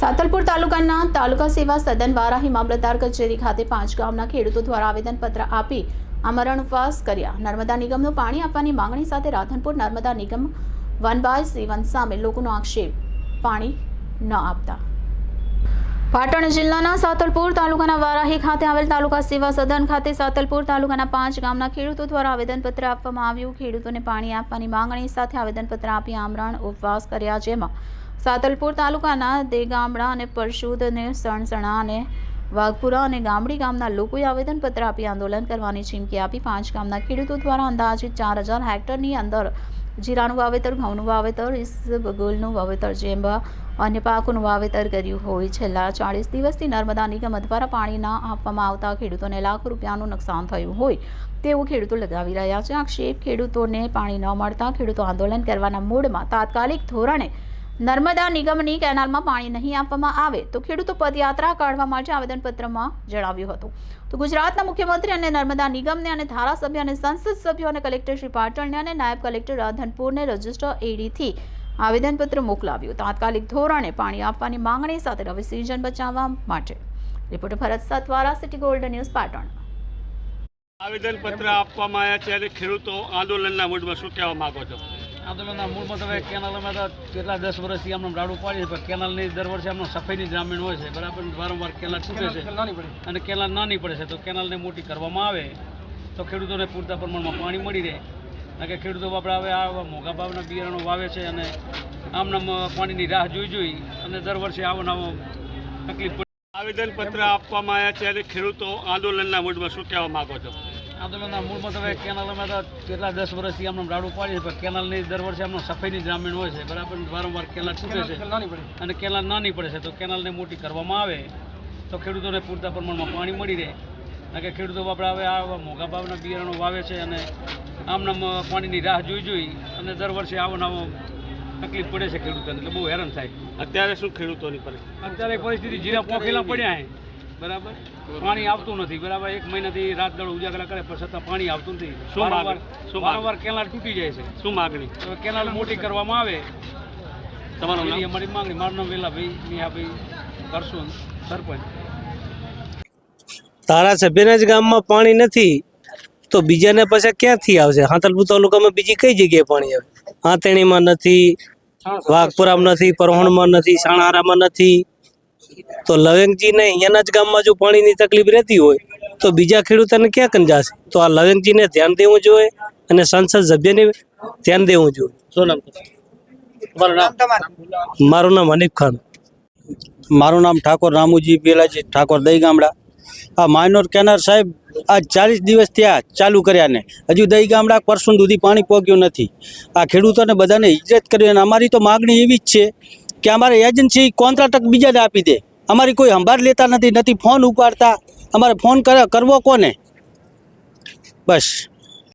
સાતલપુર તાલુકાના તાલુકા સેવા સદન વારાહી મામલતદાર કચેરી ખાતે પાંચ ગામના ખેડૂતો દ્વારા આવેદનપત્ર આપી આમરણ ઉપવાસ કર્યા. નર્મદા નિગમનું પાણી આપવાની માંગણી સાથે રાધનપુર નર્મદા નિગમ વન બાય સેવન સામે લોકોનો આક્ષેપ, પાણી ન આપતા. પાટણ જિલ્લાના સાતલપુર તાલુકાના વારાહી ખાતે આવેલ તાલુકા સેવા સદન ખાતે સાતલપુર તાલુકાના પાંચ ગામના ખેડૂતો દ્વારા આવેદનપત્ર આપવામાં આવ્યું. ખેડૂતોને પાણી આપવાની માંગણી સાથે આવેદનપત્ર આપી આમરણ ઉપવાસ કર્યા, જેમાં સાતલપુર તાલુકાના દેગામડા અને પરશુદ અને સણસણા અને વાઘપુરા અને ગામડી ગામના લોકોએ આવેદનપત્ર આપી આંદોલન કરવાની ચીમકી આપી. પાંચ ગામના ખેડૂતો દ્વારા અંદાજિત ચાર હજાર હેક્ટરની અંદર જીરાનું વાવેતર, ઘઉંનું વાવેતર ઇસબગુલનું વાવેતર જેમ અન્ય પાકોનું વાવેતર કર્યું હોય. છેલ્લા ચાળીસ દિવસથી નર્મદા નિગમ દ્વારા પાણી ન આપવામાં આવતા ખેડૂતોને લાખો રૂપિયાનું નુકસાન થયું હોય તેવું ખેડૂતો લગાવી રહ્યા છે. આક્ષેપ ખેડૂતોને પાણી ન મળતા ખેડૂતો આંદોલન કરવાના મૂડમાં તાત્કાલિક ધોરણે નર્મદા નિગમની કેનાલમાં પાણી નહીં આપવામાં આવે તો ખેડૂતો પદયાત્રા કાઢવા માટે આવેદનપત્રમાં જણાવ્યું હતું. તો ગુજરાતના મુખ્યમંત્રી અને નર્મદા નિગમને અને ધારાસભ્ય અને સંસદ સભ્યો અને કલેક્ટર શ્રી પાટણને અને નાયબ કલેક્ટર રાધનપુરને રજિસ્ટર એડીથી આવેદનપત્ર મોકલાવ્યું. તાત્કાલિક ધોરણે પાણી આપવાની માંગણી સાથે રવિ સિઝન બચાવવા માટે. Reporter Bharat Satvara city gold news Patan. આવેદન પત્ર આપવામાં આવ્યા છે અને ખેડૂતો આંદોલનના મૂડમાં શું કહેવા માગો છો? આંદોલનના મૂળમાં તમે કેનાલ અમે તો કેટલા દસ વર્ષથી આમને રાડું પાડીએ પણ કેનાલની દર વર્ષે આમનો સફાઈની ગ્રામીણ હોય છે બરાબર? વારંવાર કેનાલ છૂટે છે. અને કેનાલ નાની પડે છે તો કેનાલને મોટી કરવામાં આવે તો ખેડૂતોને પૂરતા પ્રમાણમાં પાણી મળી રહે. કારણ કે ખેડૂતો આપણે હવે આ મોંઘા ભાવના બિયારણો વાવે છે અને આમનામ પાણીની રાહ જોઈ જોઈ અને દર વર્ષે આવો નવો તકલીફ આવેદનપત્ર આવેદન પત્ર આપવામાં આવ્યા છે અને ખેડૂતો આંદોલનના મૂડમાં શું કહેવા માંગો છો? આંદોલનના મૂળમાં તમે હવે અમે તો કેટલા દસ વર્ષથી આમને રાડું પાડીએ પણ કેનાલની દર વર્ષે આમનો સફાઈની ગ્રામીણ હોય છે. બરાબર? વારંવાર કેનાલ તૂટે છે. અને કેનાલ નાની પડે છે તો કેનાલને મોટી કરવામાં આવે તો ખેડૂતોને પૂરતા પ્રમાણમાં પાણી મળી રહે. કારણ કે ખેડૂતો આપણે હવે આ મોંઘા ભાવના બિયારણો વાવે છે અને આમનામ પાણીની રાહ જોઈ જોઈ અને દર વર્ષે આવો નવો તકલીફ પડે છે ખેડૂતોને એટલે બહુ હેરાન થાય. અત્યારે શું ખેડૂતોની પરિસ્થિતિ? અત્યારે પરિસ્થિતિ જીરા પોખેલા પડ્યા છે. બરાબર? પાણી આવતું નથી બરાબર? એક મહિનાથી રાત દળ ઉજાગરા કરે પણ છતાં પાણી આવતું નથી. શું વારંવાર શું વારંવાર કેનાલ તૂટી જાય છે. શું માગણી? તો કેનાલ મોટી કરવામાં આવે. તમારું અમારી માગણી. મારું નામ વેલાભાઈ મિયાભાઈ કરશું સરપંચ. ધારાસભ્યના જ ગામમાં પાણી નથી તો બીજાને પછી ક્યાંથી આવશે? હાંતલપુર તાલુકામાં બીજી કઈ જગ્યાએ પાણી આવે? હાંતણીમાં નથી વાઘપુરામાં નથી પરહોણમાં નથી સાણારામાં નથી. તો લવેંગજીને અહીંયાના જ ગામમાં જો પાણીની તકલીફ રહેતી હોય તો બીજા ખેડૂતોને ક્યાં કંજાશે તો આ લવેંગજીને ધ્યાન દેવું જોઈએ અને સંસદ સભ્યને ધ્યાન દેવું જોઈએ. શું નામ મારું નામ? હનીફ ખાન. મારું નામ ઠાકોર રામુજી બેલાજી ઠાકોર દહી ગામડા આ માઇનોર કેનાર સાહેબ આ ચાલીસ દિવસ ત્યાં ચાલુ કર્યા ને. હજુ દહી ગામડા પરસું સુધી પાણી પહોંચ્યું નથી. આ ખેડૂતોને બધાને હિજરત કરી અને અમારી તો માગણી એવી જ છે કે અમારે એજન્સી કોન્ટ્રાક્ટ બીજાને આપી દે. અમારી કોઈ સંભાળ લેતા નથી નથી ફોન ઉપાડતા. અમારે ફોન કરે, કરવો કોને? બસ.